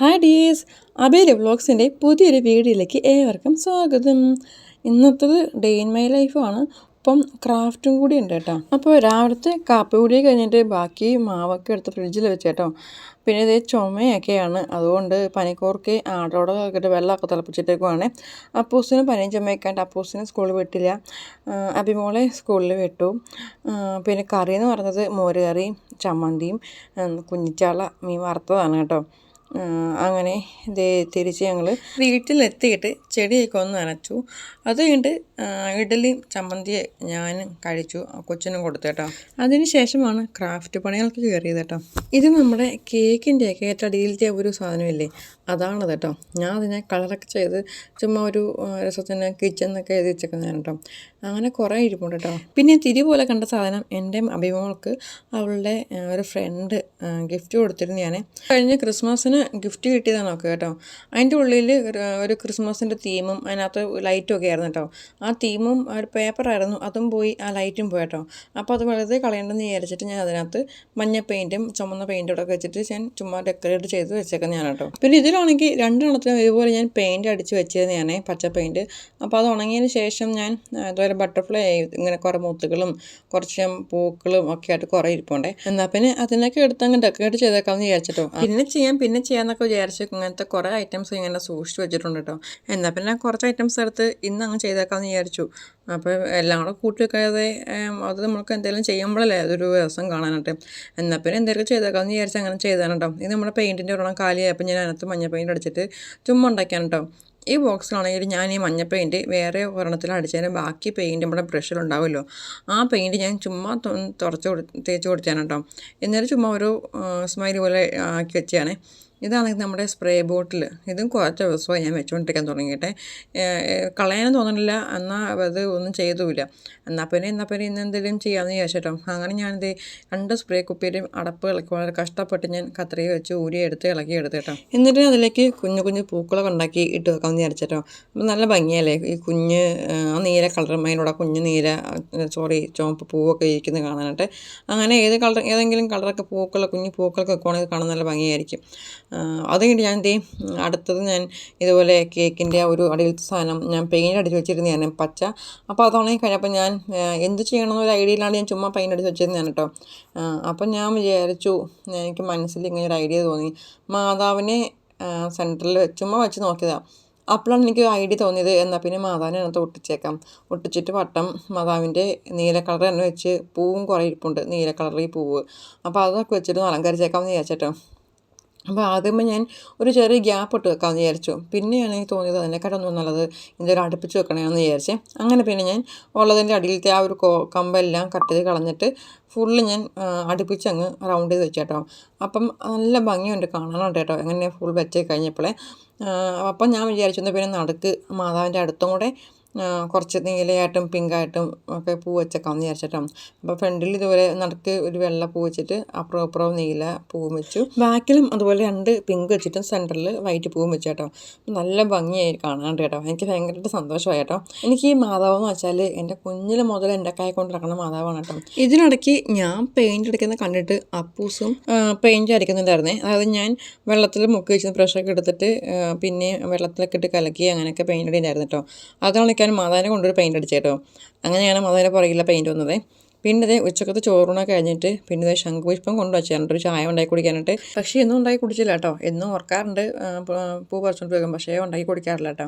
Hi ഡീസ് അബേലി വ്ളോഗ്സിന്റെ പുതിയൊരു വീഡിയോയിലേക്ക് ഏവർക്കും സ്വാഗതം. ഇന്നത്തത് ഡേ ഇൻ മൈ ലൈഫാണ്. ഇപ്പം ക്രാഫ്റ്റും കൂടി ഉണ്ട് കേട്ടോ. അപ്പോൾ രാവിലത്തെ കാപ്പി കൂടി കഴിഞ്ഞിട്ട് ബാക്കി മാവൊക്കെ എടുത്ത് ഫ്രിഡ്ജിൽ വെച്ച് കേട്ടോ. പിന്നെ ഇത് ചുമയൊക്കെയാണ്. അതുകൊണ്ട് പനിക്കൂർക്ക് ആടോടെ ആക്കിയിട്ട് വെള്ളമൊക്കെ തിളപ്പിച്ചിട്ടേക്കുവാണ്. അപ്പൂസിന് പനിയും ചുമയൊക്കെയുണ്ട് അപ്പൂസിന് സ്കൂളിൽ വിട്ടില്ല. അഭിമോളെ സ്കൂളിൽ വിട്ടു. പിന്നെ കറി എന്ന് പറയുന്നത് മോര് കറിയും ചമ്മന്തിയും കുഞ്ഞിച്ചാള മീൻ വറുത്തതാണ് കേട്ടോ. അങ്ങനെ ദേ തിരിച്ച് ഞങ്ങൾ വീട്ടിലെത്തിയിട്ട് ചെടിയൊക്കെ ഒന്ന് നനച്ചു. അത് കഴിഞ്ഞിട്ട് ഇഡലി ഇഡലിയും ചമ്മന്തിയെ ഞാനും കഴിച്ചു കൊച്ചിനും കൊടുത്തു കേട്ടോ. അതിന് ശേഷമാണ് ക്രാഫ്റ്റ് പണികൾക്ക് കയറിയത് കേട്ടോ. ഇത് നമ്മുടെ കേക്കിന്റെയൊക്കെ ഏറ്റവും അടിയിലത്തെ ഒരു സാധനമില്ലേ? അതാണ് കേട്ടോ. ഞാൻ അതിനെ കളറൊക്കെ ചെയ്ത് ചുമ്മാ ഒരു രസത്തിന് കിച്ചൺ എന്നൊക്കെ എഴുതി വെച്ചേക്കുന്നതാണ് കേട്ടോ. അങ്ങനെ കുറേ ഇരിപ്പുണ്ട് കേട്ടോ. പിന്നെ തിരി പോലെ കണ്ട സാധനം എന്റെ അഭിമോൾക്ക് അവളുടെ ഒരു ഫ്രണ്ട് ഗിഫ്റ്റ് കൊടുത്തിരുന്നു ഞാൻ കഴിഞ്ഞ ക്രിസ്മസിന് ഗിഫ്റ്റ് കിട്ടിയതാണ് നോക്കുക കേട്ടോ? അതിന്റെ ഉള്ളിൽ ഒരു- ക്രിസ്മസിന്റെ തീമും അതിനകത്ത് ലൈറ്റും ഒക്കെ ആയിരുന്നു കേട്ടോ. ആ തീമും ഒരു പേപ്പറായിരുന്നു അതും പോയി ആ ലൈറ്റും പോയി കേട്ടോ. അപ്പോൾ അത് വെറുതെ കളയണ്ടെന്ന് വിചാരിച്ചിട്ട് ഞാൻ അതിനകത്ത് മഞ്ഞ പെയിന്റും ചുമന്ന പെയിന്റും ഒക്കെ വെച്ചിട്ട് ഞാൻ ചുമ്മാ ഡെക്കറേറ്റ് ചെയ്ത് വെച്ചേക്കുന്നതാണ് കേട്ടോ. പിന്നെ ഇതിലാണെങ്കിൽ രണ്ടെണ്ണത്തിനും ഇതുപോലെ ഞാൻ പെയിന്റ് അടിച്ച് വെച്ചിരുന്നതാണ് പച്ച പെയിന്റ് അപ്പോൾ അത് ഉണങ്ങിയതിന് ശേഷം ഞാൻ ഇതുപോലെ ബട്ടർഫ്ലൈ ഇങ്ങനെ കുറേ മുത്തുകളും കുറച്ച് പൂക്കളും ഒക്കെ ആയിട്ട് കുറേ ഇരിപ്പുണ്ടേ. എന്നാൽ പിന്നെ അതിനൊക്കെ എടുത്ത് അങ്ങ് ഡെക്കറേറ്റ് ചെയ്തേക്കാമെന്ന് വിചാരിച്ചിട്ടോ. പിന്നെ ചെയ്യാം പിന്നെ ചെയ്യാന്നൊക്കെ വിചാരിച്ചു ഇങ്ങനത്തെ കുറേ ഐറ്റംസ് ഇങ്ങനെ സൂക്ഷിച്ച് വെച്ചിട്ടുണ്ട് കേട്ടോ എന്നാൽ പിന്നെ കുറച്ച് ഐറ്റംസ് എടുത്ത് ഇന്ന് അങ്ങ് ചെയ്തേക്കാമെന്ന് വിചാരിച്ചു. അപ്പോൾ എല്ലാം കൂടെ കൂട്ടി വെക്കാതെ അത് നമുക്ക് എന്തെങ്കിലും ചെയ്യുമ്പോഴല്ലേ അതൊരു രസം കാണാനായിട്ട്. എന്നാൽ പിന്നെ എന്തെങ്കിലും ചെയ്തേക്കാമെന്ന് വിചാരിച്ച് അങ്ങനെ ചെയ്താണ് കേട്ടോ ഇത് നമ്മുടെ പെയിന്റിന്റെ ഒരെണ്ണം കാലിയായപ്പോൾ ഞാൻ അതിനകത്ത് മഞ്ഞ പെയിന്റ് അടിച്ചിട്ട് ചുമ്മാ ഉണ്ടാക്കിയാണ് കേട്ടോ ഈ ബോക്സിലാണെങ്കിൽ ഞാൻ ഈ മഞ്ഞ പെയിന്റ് വേറെ ഒരെണ്ണത്തിൽ അടിച്ചതിന് ബാക്കി പെയിന്റ് നമ്മുടെ ബ്രഷിലുണ്ടാവുമല്ലോ ആ പെയിന്റ് ഞാൻ ചുമ്മാ തുറച്ച് കൊടു തേച്ച് കൊടുത്താണ് കേട്ടോ എന്നിട്ട് ചുമ്മാ ഒരു സ്മൈൽ പോലെ ആക്കി വെച്ചാണ് ഇതാണെങ്കിൽ നമ്മുടെ സ്പ്രേ ബോട്ടിൽ. ഇതും കുറച്ച് ദിവസമായി ഞാൻ വെച്ചുകൊണ്ടിരിക്കാൻ തുടങ്ങിയിട്ടെ. കളയാനും തോന്നുന്നില്ല എന്നാൽ അത് ഒന്നും ചെയ്തുമില്ല എന്നാൽ പിന്നെ എന്നാൽ പിന്നെ ഇന്ന് എന്തെങ്കിലും ചെയ്യാമെന്ന് വിചാരിച്ചിട്ടോ. അങ്ങനെ ഞാനിത് രണ്ട് സ്പ്രേ കുപ്പിയിലും അടപ്പുകളൊക്കെ വളരെ കഷ്ടപ്പെട്ട് ഞാൻ കത്രിക വെച്ച് ഊരി എടുത്ത് ഇളക്കി എടുത്ത് കേട്ടോ എന്നിട്ട് അതിലേക്ക് കുഞ്ഞു കുഞ്ഞു പൂക്കളൊക്കെ ഉണ്ടാക്കി ഇട്ട് വെക്കാമെന്ന് വിചാരിച്ചിട്ടോ. അപ്പം നല്ല ഭംഗിയല്ലേ? ഈ കുഞ്ഞ് ആ, നീല കളറും അതിനോട് കുഞ്ഞ് നീല സോറി ചുവപ്പ് പൂവൊക്കെ ഇരിക്കുന്നത് കാണാനായിട്ട്. അങ്ങനെ ഏത് കളർ ഏതെങ്കിലും കളറൊക്കെ പൂക്കൾ കുഞ്ഞു പൂക്കളൊക്കെ വെക്കുവാണെങ്കിൽ കാണാൻ നല്ല ഭംഗിയായിരിക്കും. അത് കഴിഞ്ഞ് ഞാൻ ദേ അടുത്തത് ഞാൻ ഇതുപോലെ കേക്കിന്റെ ഒരു അടിയിലത്തെ സാധനം ഞാൻ പെയിന്റ് അടിച്ച് ഞാൻ പച്ച. അപ്പോൾ അത് ഉണങ്ങി കഴിഞ്ഞപ്പോൾ ഞാൻ എന്ത് ചെയ്യണമെന്ന് ഒരു ഐഡിയയിലാണ് ഞാൻ ചുമ്മാ പെയിന്റ് അടിച്ച് വെച്ചിരുന്നതാണ് കേട്ടോ. അപ്പം ഞാൻ വിചാരിച്ചു എനിക്ക് മനസ്സിൽ ഇങ്ങനെ ഒരു ഐഡിയ തോന്നി. മാതാവിനെ സെന്ററിൽ ചുമ്മാ വെച്ച് നോക്കിയതാണ് അപ്പോഴാണ് എനിക്ക് ഐഡിയ തോന്നിയത് എന്നാൽ പിന്നെ മാതാവിനെ അതിനകത്ത് ഒട്ടിച്ചേക്കാം. ഒട്ടിച്ചിട്ട് വട്ടം മാതാവിന്റെ നീല കളർ തന്നെ വെച്ച് പൂവും കുറേ ഇരിപ്പുണ്ട് നീല കളറിൽ പൂവ്. അപ്പോൾ അതൊക്കെ വെച്ചിട്ട് അലങ്കരിച്ചേക്കാം അലങ്കരിച്ചേക്കാമെന്ന് വിചാരിച്ചിട്ടോ അപ്പോൾ ആദ്യമേ ഞാൻ ഒരു ചെറിയ ഗ്യാപ്പ് ഇട്ട് വെക്കാമെന്ന് വിചാരിച്ചു. പിന്നെയാണ് എനിക്ക് തോന്നിയത് അതിനെക്കാട്ടൊന്നും നല്ലത് ഇതൊരു അടുപ്പിച്ച് വെക്കണമെന്ന് വിചാരിച്ച്. അങ്ങനെ പിന്നെ ഞാൻ ഉള്ളതിന്റെ അടിയിലത്തെ ആ ഒരു കമ്പെല്ലാം കട്ട് ചെയ്ത് കളഞ്ഞിട്ട് ഫുള്ള് ഞാൻ അടുപ്പിച്ച് അങ്ങ് റൗണ്ട് ചെയ്ത് വെച്ചേട്ടോ. അപ്പം നല്ല ഭംഗിയുണ്ട് കാണാനുണ്ട് കേട്ടോ. അങ്ങനെ ഫുൾ വെച്ച് കഴിഞ്ഞപ്പോഴേ. അപ്പം ഞാൻ വിചാരിച്ചു പിന്നെ നടുക്ക് മാതാവിന്റെ അടുത്തും കൂടെ കുറച്ച് നീലയായിട്ടും പിങ്കായിട്ടും ഒക്കെ പൂ വെച്ചേക്കാമെന്ന് വിചാരിച്ചിട്ടാണ്. അപ്പോൾ ഫ്രണ്ടിൽ ഇതുപോലെ നടക്ക് ഒരു വെള്ള പൂ വെച്ചിട്ട് അപ്പുറം അപ്പുറം നീല പൂവും വെച്ചു. ബാക്കിലും അതുപോലെ രണ്ട് പിങ്ക് വെച്ചിട്ടും സെന്ററിൽ വൈറ്റ് പൂവും വെച്ചു കേട്ടോ. നല്ല ഭംഗിയായി കാണാണ്ട് കേട്ടോ. എനിക്ക് ഭയങ്കരമായിട്ട് സന്തോഷമായി കേട്ടോ. എനിക്ക് ഈ മാതാവ് എന്ന് വെച്ചാൽ എന്റെ കുഞ്ഞിൽ മുതൽ എന്റെ കൈ കൊണ്ട് നടക്കുന്ന മാതാവാണ് കേട്ടോ. ഇതിനിടയ്ക്ക് ഞാൻ പെയിന്റ് അടിക്കുന്ന കണ്ടിട്ട് അപ്പൂസും പെയിന്റ് അടിക്കുന്നുണ്ടായിരുന്നേ അതായത് ഞാൻ വെള്ളത്തിൽ മുക്കി വെച്ച് പ്രഷറൊക്കെ എടുത്തിട്ട് പിന്നെ വെള്ളത്തിലൊക്കെ ഇട്ട് കലക്കി അങ്ങനെയൊക്കെ പെയിന്റ് അടിയുണ്ടായിരുന്നു കേട്ടോ. അതാണ് ഞാൻ മാതാവിനെ കൊണ്ടൊരു പെയിന്റ് അടിച്ചേട്ടോ. അങ്ങനെയാണ് മാതാവിന്റെ പുറകിലെ പെയിന്റ് വന്നത്. പിന്നെ അത് ഉച്ചക്കത്തെ ചോറൂണൊക്കെ കഴിഞ്ഞിട്ട് പിന്നെ അത് ശംഖുപുഷ്പം കൊണ്ടുവച്ചാണ് ഒരു ചായ ഉണ്ടാക്കി കുടിക്കാനായിട്ട്. പക്ഷേ എന്നും ഉണ്ടാക്കി കുടിച്ചില്ല കേട്ടോ. എന്നും ഓർക്കാറുണ്ട്. പൂ പറിച്ചുകൊണ്ട് പോകും പക്ഷേ ഉണ്ടാക്കി കുടിക്കാറില്ല കേട്ടോ.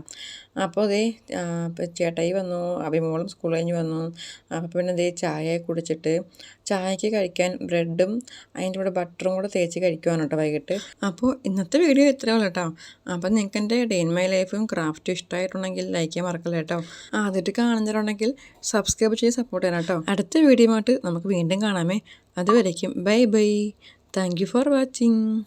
അപ്പോൾ അതേ ചേട്ടായി വന്നു അഭിമോളും സ്കൂൾ കഴിഞ്ഞ് വന്നു. അപ്പോൾ പിന്നെ ദേ ചായ കുടിച്ചിട്ട് ചായക്ക് കഴിക്കാൻ ബ്രെഡും അതിന്റെ കൂടെ ബട്ടറും കൂടെ തേച്ച് കഴിക്കുവാണ് കേട്ടോ വൈകിട്ട്. അപ്പോൾ ഇന്നത്തെ വീഡിയോ ഇത്രയേ ഉള്ളൂ കേട്ടോ. അപ്പോൾ നിങ്ങൾക്ക് എന്റെ ഡേ ഇൻ മൈ ലൈഫും ക്രാഫ്റ്റും ഇഷ്ടമായിട്ടുണ്ടെങ്കിൽ ലൈക്ക് ചെയ്യാൻ മറക്കല്ല കേട്ടോ. ആദ്യമായിട്ട് കാണുന്നവരുണ്ടെങ്കിൽ സബ്സ്ക്രൈബ് ചെയ്ത് സപ്പോർട്ട് ചെയ്യണം കേട്ടോ. അടുത്ത വീഡിയോ ആയിട്ട് നമുക്ക് വീണ്ടും കാണാമേ. അതുവരേക്കും bye bye. Thank for watching